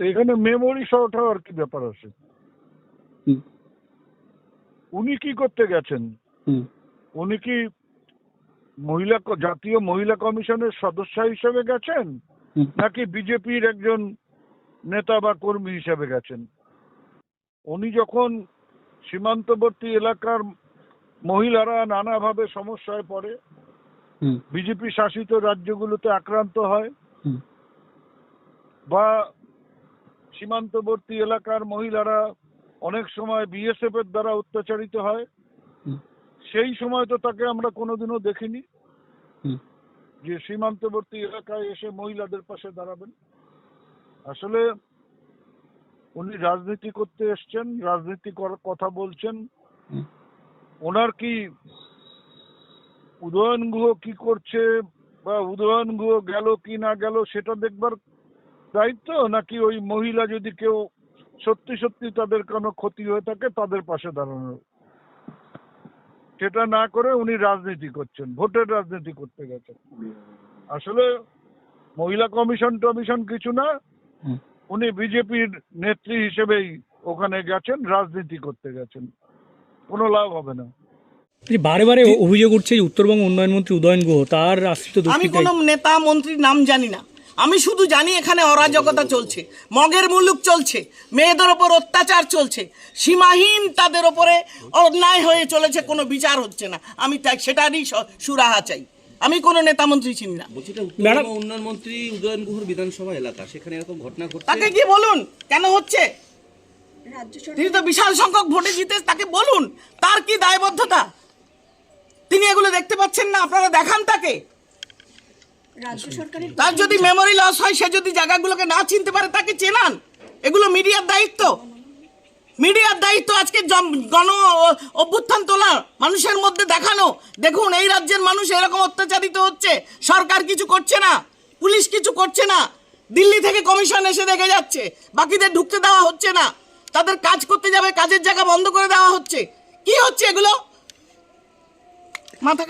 তো এখানে মেমোরি সহ ওঠার কি ব্যাপার আছে। উনি কি করতে গেছেন? উনি কি মহিলা জাতীয় মহিলা কমিশনের সদস্য হিসেবে গেছেন? নাকি বিজেপির একজন নেতা বা কর্মী হিসেবে গেছেন? উনি যখন সীমান্তবর্তী এলাকার মহিলারা নানাভাবে সমস্যায় পড়ে বিজেপি শাসিত রাজ্যগুলোতে আক্রান্ত হয় বা সীমান্তবর্তী এলাকার মহিলারা অনেক সময় বিএসএফ এর দ্বারা অত্যাচারিত হয়। সেই সময় তো তাকে আমরা কোনোদিনও দেখিনি। যে সীমান্তবর্তী এলাকায় এসে মহিলাদের পাশে দাঁড়াবেন। আসলে উনি রাজনীতি করতে এসছেন রাজনীতি করার কথা বলছেন। ওনার কি উদয়ন গুহ কি করছে বা উদয়ন গুহ গেল কি না গেল সেটা দেখবার দায়িত্ব? নাকি ওই মহিলা যদি কেউ সত্যি সত্যি তাদের কোনো ক্ষতি হয়ে থাকে তাদের পাশে দাঁড়ানো? সেটা না করে উনি রাজনীতি করছেন ভোটের রাজনীতি করতে গেছেন। আসলে মহিলা কমিশন টমিশন কিছু না উনি বিজেপির নেত্রী হিসেবেই ওখানে গেছেন রাজনীতি করতে গেছেন। কোনো লাভ হবে না। বারে বারে অভিযোগ উঠছে উত্তরবঙ্গ উন্নয়ন মন্ত্রী উদয়ন গুহ তার আশ্রিত আমি কোনো নেতা মন্ত্রীর নাম জানি না। আমি শুধু জানি এখানে অরাজকতা চলছে মগের মুলুক চলছে মেয়েদের ওপর অত্যাচার চলছে সীমাহীন তাদের ওপরে অন্যায় হয়ে চলেছে কোনো বিচার হচ্ছে না। আমি তাই সেটারই সুরাহা চাই। আমি কোনো নেতা মন্ত্রী চিনি না। উন্নয়ন মন্ত্রী উদয়ন গুহর বিধানসভা এলাকা সেখানে এরকম ঘটনা ঘটছে? তাকে কি বলুন কেন হচ্ছে? তিনি তো বিশাল সংখ্যক ভোটে জিতে তাকে বলুন তার কি দায়বদ্ধতা? তিনি এগুলো দেখতে পাচ্ছেন না আপনারা দেখান তাকে। তার যদি মেমোরি লস হয় সে যদি জায়গাগুলোকে না চিনতে পারে তাকে চেনান। এগুলো মিডিয়ার দায়িত্ব। মিডিয়ার দায়িত্ব আজকে গণ অভ্যুত্থান তোলা মানুষের মধ্যে দেখানো। দেখুন এই রাজ্যের মানুষ এরকম অত্যাচারিত হচ্ছে। সরকার কিছু করছে না পুলিশ কিছু করছে না। দিল্লি থেকে কমিশন এসে দেখে যাচ্ছে বাকিদের ঢুকতে দেওয়া হচ্ছে না। তাদের কাজ করতে যাবে কাজের জায়গা বন্ধ করে দেওয়া হচ্ছে। কি হচ্ছে এগুলো? মাথা